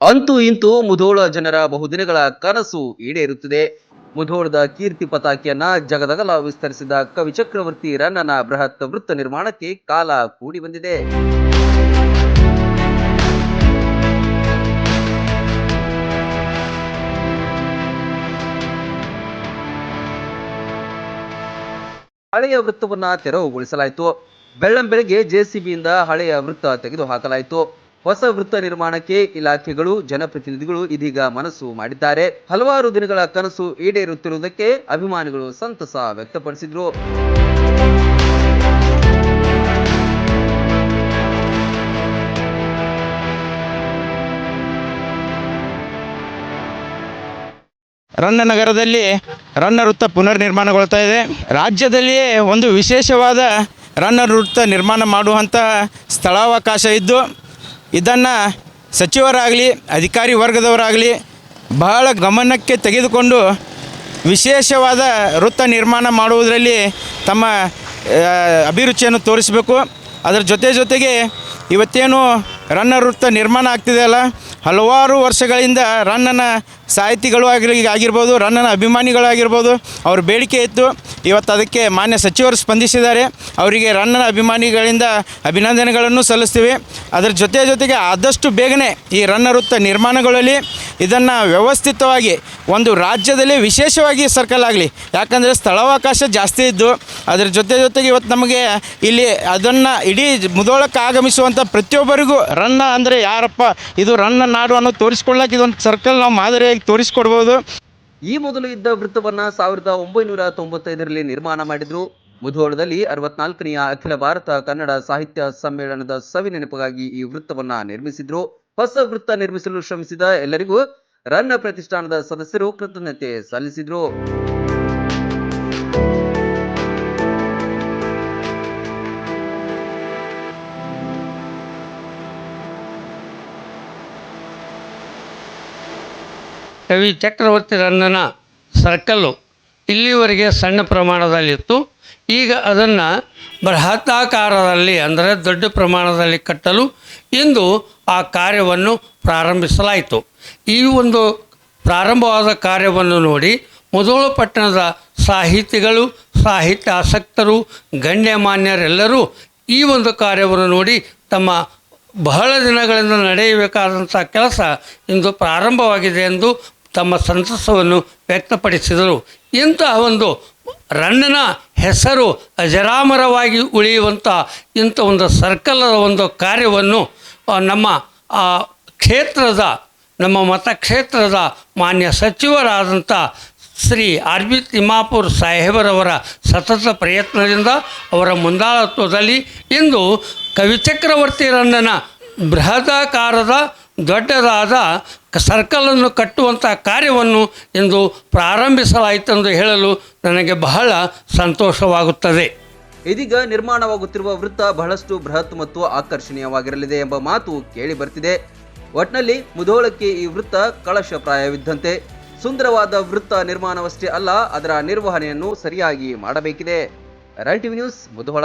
ಅಂತೂ ಇಂತೂ ಮುಧೋಳ ಜನರ ಬಹುದಿನಗಳ ಕನಸು ಈಡೇರುತ್ತಿದೆ. ಮುಧೋಳದ ಕೀರ್ತಿ ಪತಾಕಿಯನ್ನ ಜಗದಗಲ ವಿಸ್ತರಿಸಿದ ಕವಿ ಚಕ್ರವರ್ತಿ ರನ್ನನ ಬೃಹತ್ ವೃತ್ತ ನಿರ್ಮಾಣಕ್ಕೆ ಕಾಲ ಕೂಡಿ ಬಂದಿದೆ ಹಳೆಯ ವೃತ್ತವನ್ನ ತೆರವುಗೊಳಿಸಲಾಯಿತು. ಬೆಳ್ಳಂಬೆಳಗ್ಗೆ ಜೆಸಿಬಿಯಿಂದ ಹಳೆಯ ವೃತ್ತ ತೆಗೆದು ಹಾಕಲಾಯಿತು ಹೊಸ ವೃತ್ತ ನಿರ್ಮಾಣಕ್ಕೆ ಇಲಾಖೆಗಳು, ಜನಪ್ರತಿನಿಧಿಗಳು ಇದೀಗ ಮನಸ್ಸು ಮಾಡಿದ್ದಾರೆ. ಹಲವಾರು ದಿನಗಳ ಕನಸು ಈಡೇರುತ್ತಿರುವುದಕ್ಕೆ ಅಭಿಮಾನಿಗಳು ಸಂತಸ ವ್ಯಕ್ತಪಡಿಸಿದ್ರು. ರನ್ನ ನಗರದಲ್ಲಿ ರನ್ನ ವೃತ್ತ ಪುನರ್ ನಿರ್ಮಾಣಗೊಳ್ತಾ ಇದೆ. ರಾಜ್ಯದಲ್ಲಿಯೇ ಒಂದು ವಿಶೇಷವಾದ ರನ್ನ ವೃತ್ತ ನಿರ್ಮಾಣ ಮಾಡುವಂತಹ ಸ್ಥಳಾವಕಾಶ ಇದ್ದು ಇದನ್ನು ಸಚಿವರಾಗಲಿ, ಅಧಿಕಾರಿ ವರ್ಗದವರಾಗಲಿ ಬಹಳ ಗಮನಕ್ಕೆ ತೆಗೆದುಕೊಂಡು ವಿಶೇಷವಾದ ವೃತ್ತ ನಿರ್ಮಾಣ ಮಾಡುವುದರಲ್ಲಿ ತಮ್ಮ ಅಭಿರುಚಿಯನ್ನು ತೋರಿಸಬೇಕು. ಅದರ ಜೊತೆ ಜೊತೆಗೆ ಇವತ್ತೇನು ರನ್ನ ವೃತ್ತ ನಿರ್ಮಾಣ ಆಗ್ತಿದೆಯಲ್ಲ ಹಲವಾರು ವರ್ಷಗಳಿಂದ ರನ್ನನ ಸಾಹಿತಿಗಳು ಆಗಿರ್ ಆಗಿರ್ಬೋದು, ರನ್ನನ ಅಭಿಮಾನಿಗಳಾಗಿರ್ಬೋದು, ಅವ್ರ ಬೇಡಿಕೆ ಇತ್ತು. ಇವತ್ತು ಅದಕ್ಕೆ ಮಾನ್ಯ ಸಚಿವರು ಸ್ಪಂದಿಸಿದ್ದಾರೆ. ಅವರಿಗೆ ರನ್ನನ ಅಭಿಮಾನಿಗಳಿಂದ ಅಭಿನಂದನೆಗಳನ್ನು ಸಲ್ಲಿಸ್ತೀವಿ. ಅದರ ಜೊತೆ ಜೊತೆಗೆ ಆದಷ್ಟು ಬೇಗನೆ ಈ ರನ್ನ ವೃತ್ತ ನಿರ್ಮಾಣಗಳಲ್ಲಿ ಇದನ್ನು ವ್ಯವಸ್ಥಿತವಾಗಿ ಒಂದು ರಾಜ್ಯದಲ್ಲಿ ವಿಶೇಷವಾಗಿ ಸರ್ಕಲ್ ಆಗಲಿ ಯಾಕಂದರೆ ಸ್ಥಳಾವಕಾಶ ಜಾಸ್ತಿ ಇದ್ದು, ಅದರ ಜೊತೆ ಜೊತೆಗೆ ಇವತ್ತು ನಮಗೆ ಇಲ್ಲಿ ಅದನ್ನು ಇಡೀ ಮುದೋಳಕ್ಕೆ ಆಗಮಿಸುವಂಥ ಪ್ರತಿಯೊಬ್ಬರಿಗೂ ರನ್ನ ಅಂದರೆ ಯಾರಪ್ಪ, ಇದು ರನ್ನ ನಾಡು ಅನ್ನೋದು ತೋರಿಸ್ಕೊಳ್ಳೋಕೆ ಇದೊಂದು ಸರ್ಕಲ್ ನಾವು ಮಾದರಿಯಾಗಿ ತೋರಿಸ್ಕೊಡ್ಬೋದು. ಈ ಮೊದಲು ಇದ್ದ ವೃತ್ತವನ್ನು ಸಾವಿರದ ಒಂಬೈನೂರ ತೊಂಬತ್ತೈದರಲ್ಲಿ ನಿರ್ಮಾಣ ಮಾಡಿದ್ರು. ಮುಧೋಳದಲ್ಲಿ ಅರವತ್ನಾಲ್ಕನೆಯ ಅಖಿಲ ಭಾರತ ಕನ್ನಡ ಸಾಹಿತ್ಯ ಸಮ್ಮೇಳನದ ಸವಿ ನೆನಪಿಗಾಗಿ ಈ ವೃತ್ತವನ್ನ ನಿರ್ಮಿಸಿದ್ರು. ಹೊಸ ವೃತ್ತ ನಿರ್ಮಿಸಲು ಶ್ರಮಿಸಿದ ಎಲ್ಲರಿಗೂ ರನ್ನ ಪ್ರತಿಷ್ಠಾನದ ಸದಸ್ಯರು ಕೃತಜ್ಞತೆ ಸಲ್ಲಿಸಿದ್ರು. ಕವಿ ಚಕ್ರವರ್ತಿ ರನ್ನನ ಸರ್ಕಲ್ಲು ಇಲ್ಲಿವರೆಗೆ ಸಣ್ಣ ಪ್ರಮಾಣದಲ್ಲಿತ್ತು. ಈಗ ಅದನ್ನು ಬೃಹತ್ತಾಕಾರದಲ್ಲಿ ಅಂದರೆ ದೊಡ್ಡ ಪ್ರಮಾಣದಲ್ಲಿ ಕಟ್ಟಲು ಇಂದು ಆ ಕಾರ್ಯವನ್ನು ಪ್ರಾರಂಭಿಸಲಾಯಿತು. ಈ ಒಂದು ಪ್ರಾರಂಭವಾದ ಕಾರ್ಯವನ್ನು ನೋಡಿ ಮೊದಲು ಪಟ್ಟಣದ ಸಾಹಿತಿಗಳು ಸಾಹಿತ್ಯ ಆಸಕ್ತರು ಗಣ್ಯಮಾನ್ಯರೆಲ್ಲರೂ ಈ ಒಂದು ಕಾರ್ಯವನ್ನು ನೋಡಿ ತಮ್ಮ ಬಹಳ ದಿನಗಳಿಂದ ನಡೆಯಬೇಕಾದಂಥ ಕೆಲಸ ಇಂದು ಪ್ರಾರಂಭವಾಗಿದೆ ಎಂದು ತಮ್ಮ ಸಂತಸವನ್ನು ವ್ಯಕ್ತಪಡಿಸಿದರು. ಇಂತಹ ಒಂದು ರನ್ನನ ಹೆಸರು ಅಜರಾಮರವಾಗಿ ಉಳಿಯುವಂಥ ಇಂಥ ಒಂದು ಸರ್ಕಲದ ಒಂದು ಕಾರ್ಯವನ್ನು ನಮ್ಮ ಕ್ಷೇತ್ರದ, ನಮ್ಮ ಮತಕ್ಷೇತ್ರದ ಮಾನ್ಯ ಸಚಿವರಾದಂಥ ಶ್ರೀ ಆರ್ ಬಿ ತಿಮ್ಮಾಪುರ್ ಸಾಹೇಬರವರ ಸತತ ಪ್ರಯತ್ನದಿಂದ ಅವರ ಮುಂದಾಳತ್ವದಲ್ಲಿ ಇಂದು ಕವಿಚಕ್ರವರ್ತಿ ರನ್ನನ ಬೃಹದಾಕಾರದ ದೊಡ್ಡದಾದ ಸರ್ಕಲನ್ನು ಕಟ್ಟುವಂಥ ಕಾರ್ಯವನ್ನು ಇಂದು ಪ್ರಾರಂಭಿಸಲಾಯಿತೆಂದು ಹೇಳಲು ನನಗೆ ಬಹಳ ಸಂತೋಷವಾಗುತ್ತದೆ. ಇದೀಗ ನಿರ್ಮಾಣವಾಗುತ್ತಿರುವ ವೃತ್ತ ಬಹಳಷ್ಟು ಬೃಹತ್ ಮತ್ತು ಆಕರ್ಷಣೀಯವಾಗಿರಲಿದೆ ಎಂಬ ಮಾತು ಕೇಳಿ ಬರ್ತಿದೆ. ಒಟ್ನಲ್ಲಿ ಮುಧೋಳಕ್ಕೆ ಈ ವೃತ್ತ ಕಳಶಪ್ರಾಯವಿದ್ದಂತೆ ಸುಂದರವಾದ ವೃತ್ತ ನಿರ್ಮಾಣವಷ್ಟೇ ಅಲ್ಲ, ಅದರ ನಿರ್ವಹಣೆಯನ್ನು ಸರಿಯಾಗಿ ಮಾಡಬೇಕಿದೆ. Run TV news Mudhol.